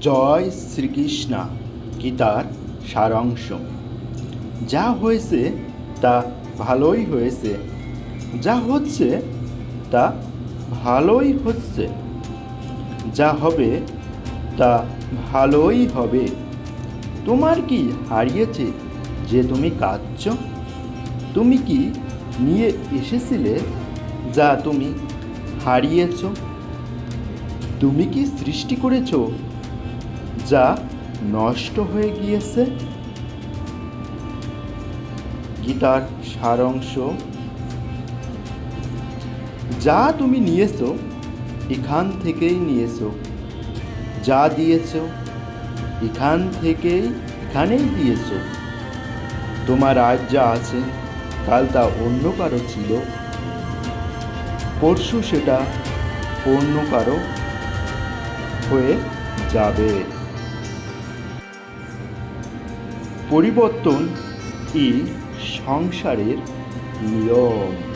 জয় শ্রীকৃষ্ণ গীতার সারাংশ। যা হয়েছে তা ভালোই হয়েছে, যা হচ্ছে তা ভালোই হচ্ছে, যা হবে তা ভালোই হবে। তোমার কি হারিয়েছে যে তুমি কাঁদছ? তুমি কি নিয়ে এসেছিলে যা তুমি হারিয়েছ? তুমি কি সৃষ্টি করেছ যা নষ্ট হয়ে গিয়েছে? গীতার সারাংশ। যা তুমি নিয়েছো, এখান থেকেই নিয়েছো। যা দিয়েছ, এখান থেকেই, এখানেই দিয়েছ। তোমার আজ যা আছে, কাল তা অন্য কারও ছিল। পরশু সেটা অন্য কারও হয়ে যাবে। পরিবর্তন ই সংসারের নিয়ম।